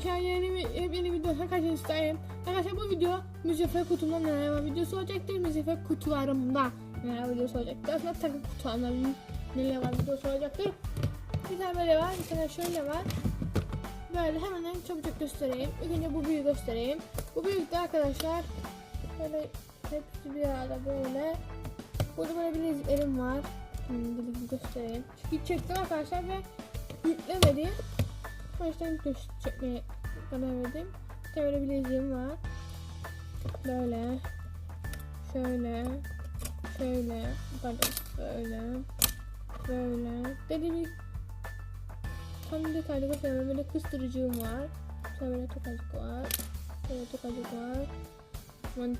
arkadaşlar yeni bir yeni video karşınızdayım. Arkadaşlar bu video müzeffer kutumda var videosu olacaktır. Müzeffer kutularımda var videosu olacaktır. Aslında takı kutularımda neler var videosu olacaktır. Bir tane böyle var, bir tane şöyle var. Böyle hemen çabucak göstereyim. İlk önce bu büyüğü göstereyim. Bu büyükte arkadaşlar böyle hepsi bir arada böyle. Burada böyle bileziklerim var. Bilezikleri göstereyim. Çünkü çektim arkadaşlar ve yüklemedim. Yüzden göz çekmeye karar verdim. Böyle bileziğim var. Böyle. Şöyle. Şöyle. Pardon. Böyle. Böyle. Dediğim tam detaylı göstermem. Böyle kıstırıcığım var. Sonra böyle tokacık var. Böyle tokacık var. Aman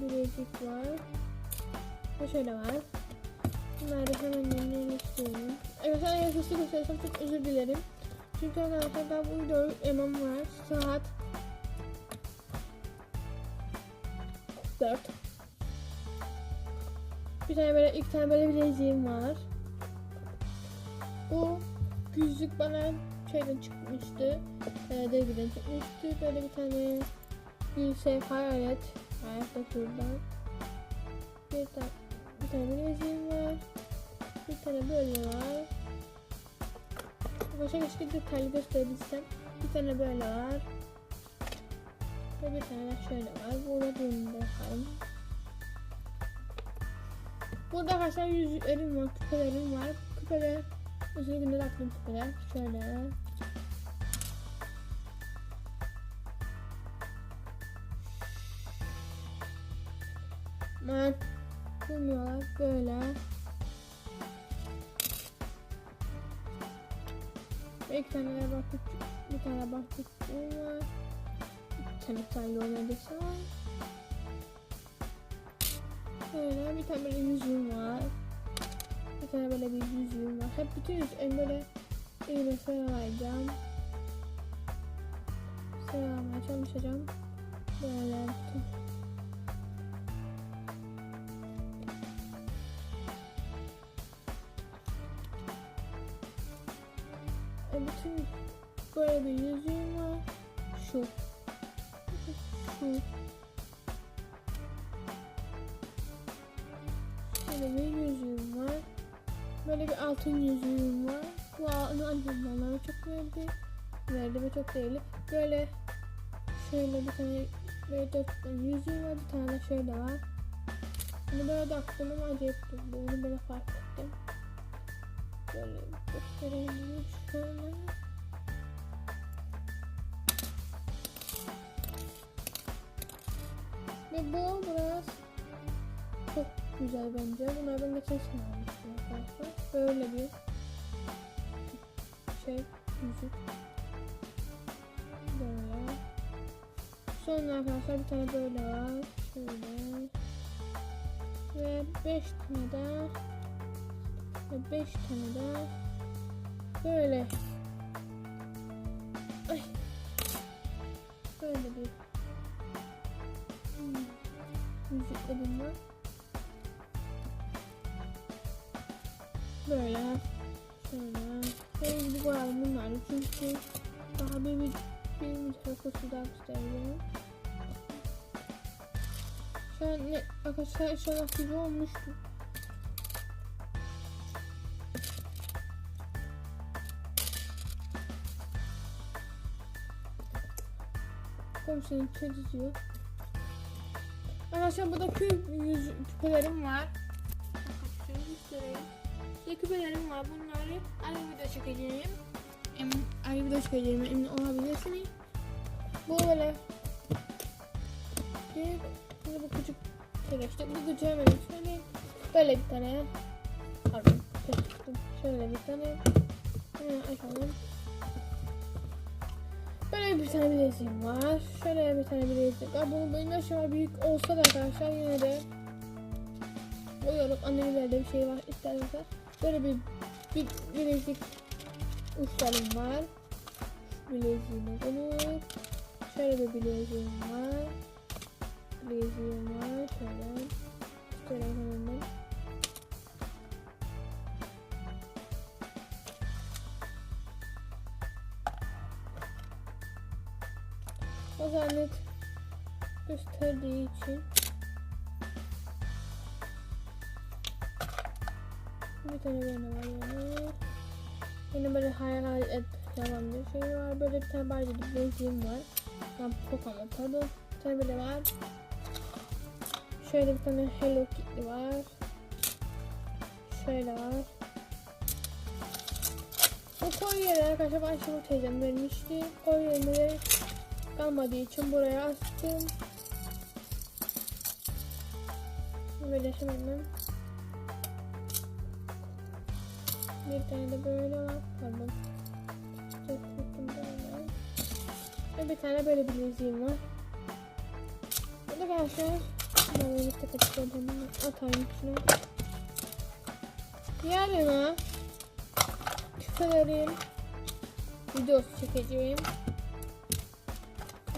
bilezik var. Ve şöyle var. Bunları hemen yerine istiyorum. Evet eğer hızlı gösterirsem çok özür dilerim. Çünkü arkadaşlar daha bu videoyu yemem var. Saat 4. Bir tane böyle ilk tane böyle bileziğim var. Bu yüzük bana şeyden çıkmıştı. E, dergiden çıkmıştı. Böyle bir tane şey hayalet. Da şuradan. Bir tane, bir tane bileziğim var. Bir tane böyle var. Başka keşke detaylı gösterebilsem. Bir tane böyle var. Ve bir tane şöyle var. Burada de yaparım. Burada arkadaşlar yüzüklerim var, küpelerim var. Küpeler, özellikle taktığım küpeler. Şöyle. Ben bilmiyorlar böyle. Bir tane baktık, bir tane baktık var. Tane tane oynadıysa var. Böyle bir tane böyle yüzüğüm var. Bir tane böyle bir yüzüğüm var. Hep bütün yüzüğüm böyle eline sıralayacağım. Sıralamaya çalışacağım. Böyle bütün böyle bir yüzüğüm var. Şu. Şu. Böyle bir yüzüğüm var. Böyle bir altın yüzüğüm var. Bu altın annem bana çok verdi. Verdi ve çok değerli. Böyle şöyle bir tane böyle dört tane yüzüğüm var. Bir tane şöyle var. Bunu böyle taktım ama acayip durdu. Bunu böyle fark ettim. Şöyle. Ve bu biraz çok güzel bence. Bunları ben geçen sene almıştım arkadaşlar. Böyle bir şey yüzük. Böyle. Sonra arkadaşlar bir tane böyle var. Şöyle. Ve 5 tane de ve 5 tane daha. Böyle. Ay. böyle bir. Hmm. yüzüklerim var böyle. Şöyle. Böyle gibi koyalım bunları çünkü daha bir bir bir mikrofosu daha göstereceğim. Şu ne arkadaşlar inşallah gibi olmuştu komşunun çözüyor. Arkadaşlar burada küp yüz küpelerim var. Şöyle göstereyim. Küpelerim var. Bunları ayrı video çekeceğim. Em, ayrı video çekeceğim. Emin olabilirsiniz. Bu böyle bir bu küçük işte bu küçüğü hemen şöyle böyle bir tane pardon şöyle bir tane hemen açalım. Böyle bir tane bileziğim var. Şöyle bir tane bilezik var. Bunu benim aşağı büyük olsa da arkadaşlar yine de koyuyorum. Annemin bir şey var istersen. Böyle bir, bir bilezik uçlarım var. Bileziğime olur. Şöyle bir bileziğim var. Bileziğim var. Şöyle fazla net gösterdiği için bir tane böyle var yani. Yine böyle hayal et yalan bir şey var. Böyle bir tane Barbie bir benziğim var. Ben Pokemon pardon. Bir tane böyle var. Şöyle bir tane Hello Kitty var. Şöyle var. Bu kolyeleri arkadaşlar şimdi teyzem vermişti. Kolyeleri kalmadığı için buraya astım. Böyle şimdi bir tane de böyle var. Pardon. Böyle. Ve bir tane böyle bileziğim var. Bu da arkadaşlar ben birlikte kaçırdım. Atayım şunu. Yarına küpelerim videosu çekeceğim.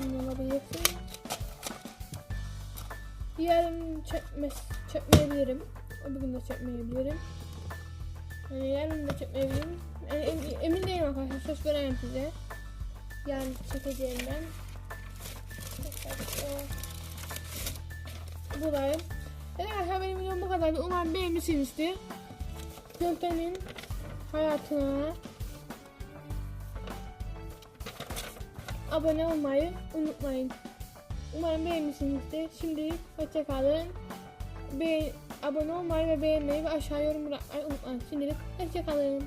Bunu alabilirsin. Yarın çekme, çekmeyebilirim. Bugün de çekmeyebilirim. Yani yarın da çekmeyebilirim. Yani em- emin değilim arkadaşlar. Söz veremem size. Yarın çekeceğimden. Buradayım. Evet arkadaşlar benim videom bu kadardı. Umarım beğenmişsinizdir. Gökten'in hayatına abone olmayı unutmayın. Umarım beğenmişsinizdir. Şimdi hoşçakalın. Be abone olmayı ve beğenmeyi ve aşağı yorum bırakmayı unutmayın. Şimdilik hoşçakalın.